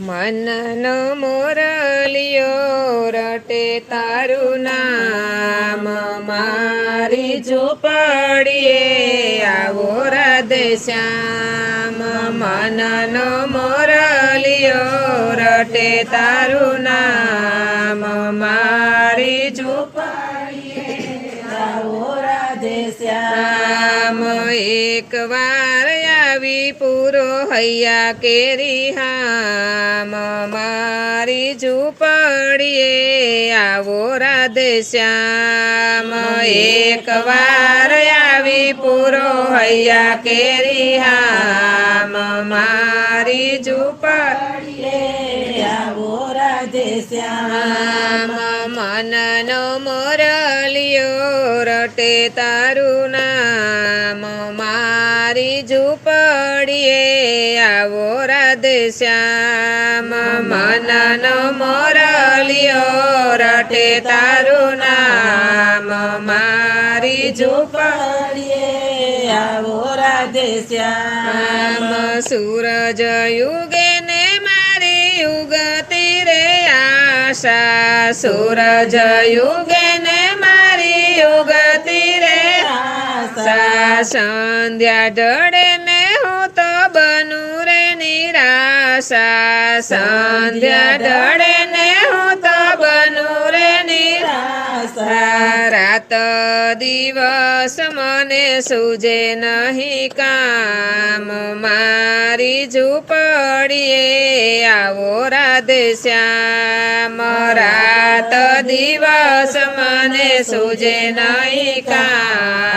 મનનો મોરલિયો રટે તારું નામ. મારી ઝૂંપડીએ આવો રાધે શ્યામ. મનનો મોરલિયો રટે તારું નામ. મારી ઝૂંપડીએ એક વાર આવી પૂરો હૈયા કેરી હામ. મારી ઝૂંપડીએ આવો રાધે શ્યામ. એક વાર આવી પૂરો હૈયા કેરી હામ. મારી ઝૂંપડીએ આવો રાધે શ્યામ. મનનો મોરલિયો રટે તારું મારી ઝૂંપડીએ આવો રાધશ્યામ મનનો મોરલિયો, રટે તારું નામ. મારી ઝૂંપડીએ પડીએ, આવો રાધશ્યામ સૂરજ યુગે ને મારી યુગતી રે આશા. સૂરજ યુગે સંધ્યા ઢળે ને હું તો બનું રે નિરાશા. સંધ્યા ઢળે ને હું તો બનું રે નિરાશા. રાત દિવસ મને સૂજે નહીં કામ. મારી ઝૂંપડીએ આવો રાધે શ્યામ. રાત દિવસ મને સૂજે નહીં કામ.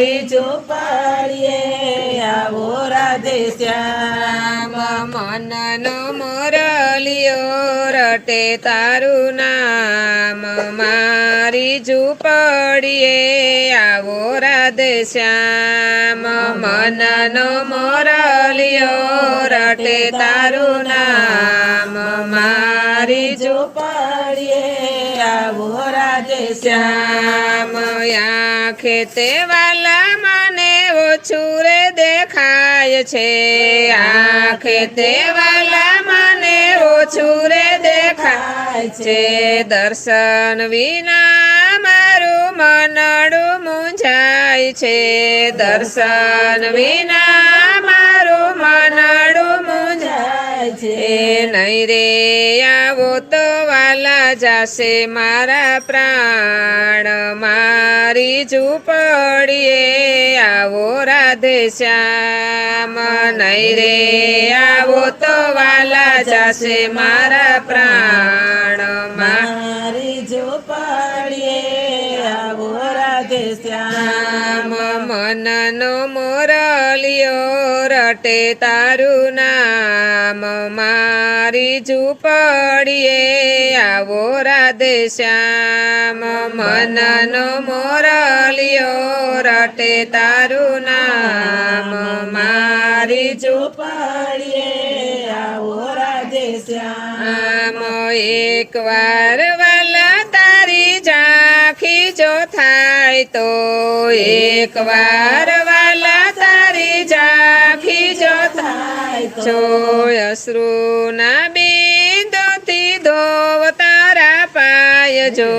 મારી ચોપાળીએ આવો રાધે શ્યામ. મનનો મોરલિયો રટે તારું નામ. મારી ઝૂંપડીએ આવો રાધે શ્યામ. મનનો મોરલિયો રટે તારું નામ. મારી ઝૂંપડીએ આવો રાધે શ્યામ. શ્યામ આંખે તે વાલા મને ઓછું રે દેખાય છે. આંખે તે વાલા મને ઓછું રે દેખાય છે. દર્શન વિના મારું મનડું મૂંઝાય છે. દર્શન વિના મારું મનડું મૂંઝાય છે. નહીં રે આવો તો વાલા જાશે મારા પ્રાણ. મારી ઝૂંપડીએ આવો રાધે શ્યામ. નહીં રે આવો તો વાલા જાશે મારા પ્રાણ. મારી ઝૂંપડીએ આવો રાધે શ્યામ. મનનો મનનો મોરલિયો રટે તારું નામ મારી ઝૂંપડીએ. આવો રાધે શ્યામ, મનનો મોરલિયો રટે તારું નામ મારી ઝૂંપડીએ. આવો રાધે શ્યામ એક વાર જો થાય તો એક વાર વાલા તારી જાખી જો થાય ના અશ્રુના બિંદુથી ધોવ તારા પાય જો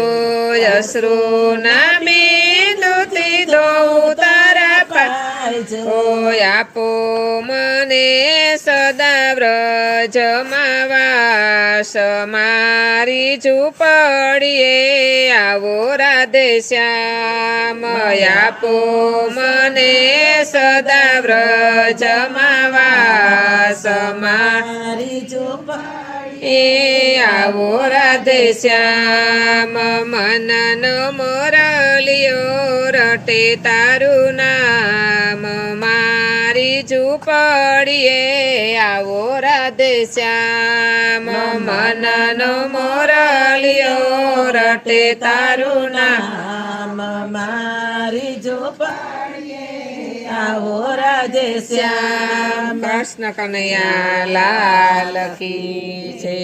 અશ્રુના બિંદુથી ધોવ તારા પાય જો આપો મને સદા વ્રજમાં વાસ. મારી ઝૂંપડીએ આવો રાધે શ્યામ. આપો મને સદા વ્રજમાં વાસ. મારી ઝૂંપડી એ આવો રાધે શ્યામ. મનન મોરલિયો રટે તારું નામ. મારી ઝૂંપડીએ, આવો રાધે શ્યામ મનનો મોરલિયો રટે તારું નામ, મારી ઝૂંપડીએ, આવો રાધે શ્યામ કૃષ્ણ કનૈયા લાલ કી છે